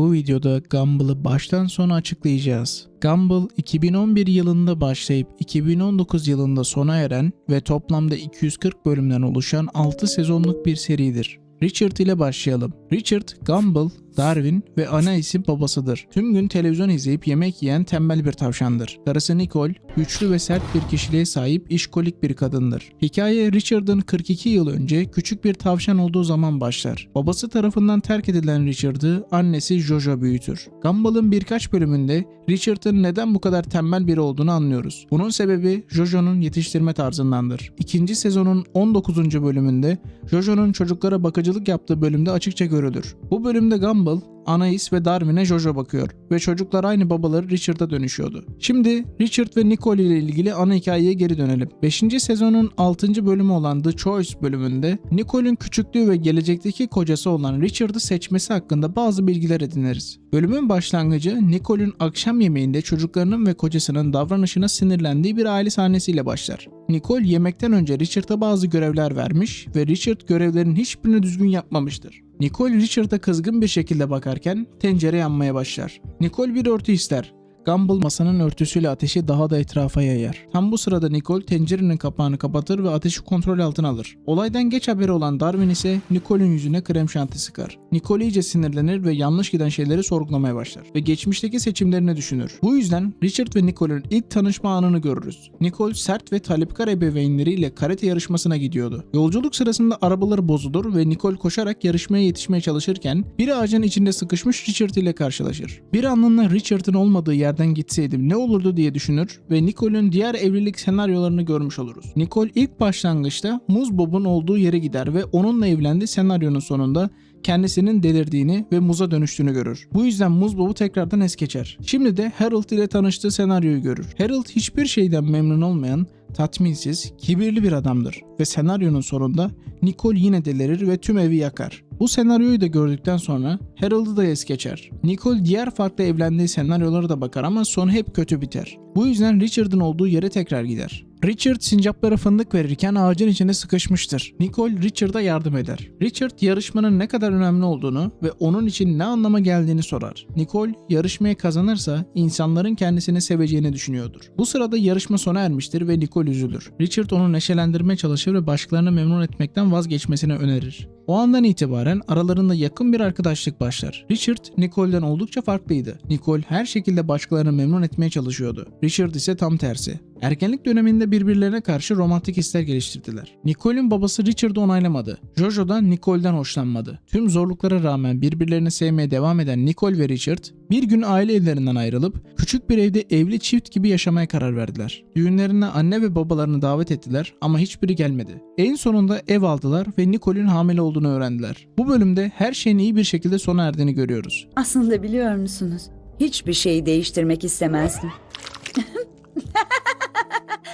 Bu videoda Gumball'ı baştan sona açıklayacağız. Gumball 2011 yılında başlayıp 2019 yılında sona eren ve toplamda 240 bölümden oluşan 6 sezonluk bir seridir. Richard ile başlayalım. Richard, Gumball, Darwin ve Anais'in babasıdır. Tüm gün televizyon izleyip yemek yiyen tembel bir tavşandır. Karısı Nicole, güçlü ve sert bir kişiliğe sahip işkolik bir kadındır. Hikaye Richard'ın 42 yıl önce küçük bir tavşan olduğu zaman başlar. Babası tarafından terk edilen Richard'ı annesi Jojo büyütür. Gumball'ın birkaç bölümünde Richard'ın neden bu kadar tembel biri olduğunu anlıyoruz. Bunun sebebi Jojo'nun yetiştirme tarzındandır. İkinci sezonun 19. bölümünde Jojo'nun çocuklara bakıcılık yaptığı bölümde açıkça görülür. Bu bölümde Gumball, Anais ve Darwin'e Jojo bakıyor ve çocuklar aynı babaları Richard'a dönüşüyordu. Şimdi Richard ve Nicole ile ilgili ana hikayeye geri dönelim. 5. sezonun 6. bölümü olan The Choice bölümünde Nicole'ün küçüklüğü ve gelecekteki kocası olan Richard'ı seçmesi hakkında bazı bilgiler ediniriz. Bölümün başlangıcı Nicole'ün akşam yemeğinde çocuklarının ve kocasının davranışına sinirlendiği bir aile sahnesiyle başlar. Nicole yemekten önce Richard'a bazı görevler vermiş ve Richard görevlerin hiçbirini düzgün yapmamıştır. Nicole Richard'a kızgın bir şekilde bakarken tencere yanmaya başlar. Nicole bir örtü ister. Gumball masanın örtüsüyle ateşi daha da etrafa yayar. Tam bu sırada Nicole tencerenin kapağını kapatır ve ateşi kontrol altına alır. Olaydan geç haberi olan Darwin ise Nicole'ün yüzüne krem şanti sıkar. Nicole iyice sinirlenir ve yanlış giden şeyleri sorgulamaya başlar ve geçmişteki seçimlerini düşünür. Bu yüzden Richard ve Nicole'ün ilk tanışma anını görürüz. Nicole sert ve talepkar ebeveynleriyle karate yarışmasına gidiyordu. Yolculuk sırasında arabaları bozulur ve Nicole koşarak yarışmaya yetişmeye çalışırken bir ağacın içinde sıkışmış Richard ile karşılaşır. Bir anlığına Richard'ın olmadığı yerden gitseydim ne olurdu diye düşünür ve Nicole'ün diğer evlilik senaryolarını görmüş oluruz. Nicole ilk başlangıçta Muz Bob'un olduğu yere gider ve onunla evlendi senaryonun sonunda kendisinin delirdiğini ve muza dönüştüğünü görür. Bu yüzden Muz Bob'u tekrardan es geçer. Şimdi de Harold ile tanıştığı senaryoyu görür. Harold hiçbir şeyden memnun olmayan, tatminsiz, kibirli bir adamdır ve senaryonun sonunda Nicole yine delirir ve tüm evi yakar. Bu senaryoyu da gördükten sonra Harold'ı da es geçer. Nicole diğer farklı evlendiği senaryolara da bakar ama sonu hep kötü biter. Bu yüzden Richard'ın olduğu yere tekrar gider. Richard sincaplara fındık verirken ağacın içinde sıkışmıştır. Nicole Richard'a yardım eder. Richard yarışmanın ne kadar önemli olduğunu ve onun için ne anlama geldiğini sorar. Nicole yarışmayı kazanırsa insanların kendisini seveceğini düşünüyordur. Bu sırada yarışma sona ermiştir ve Nicole üzülür. Richard onu neşelendirmeye çalışır ve başkalarını memnun etmekten vazgeçmesini önerir. O andan itibaren aralarında yakın bir arkadaşlık başlar. Richard, Nicole'den oldukça farklıydı. Nicole her şekilde başkalarını memnun etmeye çalışıyordu. Richard ise tam tersi. Ergenlik döneminde birbirlerine karşı romantik hisler geliştirdiler. Nicole'ün babası Richard'ı onaylamadı. Jojo da Nicole'den hoşlanmadı. Tüm zorluklara rağmen birbirlerini sevmeye devam eden Nicole ve Richard bir gün aile evlerinden ayrılıp küçük bir evde evli çift gibi yaşamaya karar verdiler. Düğünlerine anne ve babalarını davet ettiler ama hiçbiri gelmedi. En sonunda ev aldılar ve Nicole'ün hamile olduğunu öğrendiler. Bu bölümde her şeyin iyi bir şekilde sona erdiğini görüyoruz. Aslında biliyor musunuz? Hiçbir şeyi değiştirmek istemezdim.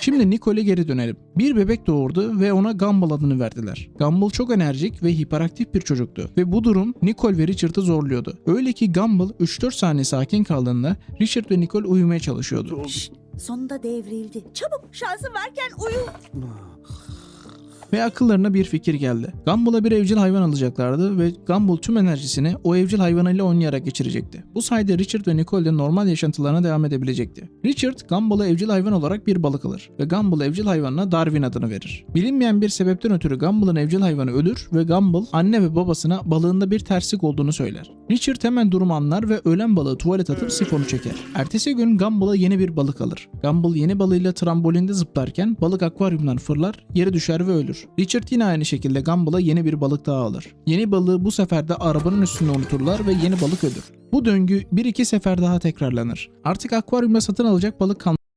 Şimdi Nicole'e geri dönelim. Bir bebek doğurdu ve ona Gumball adını verdiler. Gumball çok enerjik ve hiperaktif bir çocuktu ve bu durum Nicole ve Richard'ı zorluyordu. Öyle ki Gumball 3-4 saniye sakin kaldığında Richard ve Nicole uyumaya çalışıyordu. Sonunda devrildi. Çabuk şansın varken uyu. Ve akıllarına bir fikir geldi. Gumball'a bir evcil hayvan alacaklardı ve Gumball tüm enerjisini o evcil hayvanıyla oynayarak geçirecekti. Bu sayede Richard ve Nicole de normal yaşantılarına devam edebilecekti. Richard, Gumball'a evcil hayvan olarak bir balık alır ve Gumball evcil hayvanına Darwin adını verir. Bilinmeyen bir sebepten ötürü Gumball'ın evcil hayvanı ölür ve Gumball anne ve babasına balığında bir terslik olduğunu söyler. Richard hemen durumu anlar ve ölen balığı tuvalet atıp sifonu çeker. Ertesi gün Gumball'a yeni bir balık alır. Gumball yeni balığıyla trambolinde zıplarken balık akvaryumdan fırlar, yere düşer ve ölür. Richard yine aynı şekilde Gumball'a yeni bir balık daha alır. Yeni balığı bu sefer de arabanın üstünde unuturlar ve yeni balık ölür. Bu döngü bir iki sefer daha tekrarlanır. Artık akvaryumda satın alacak balık kalmaz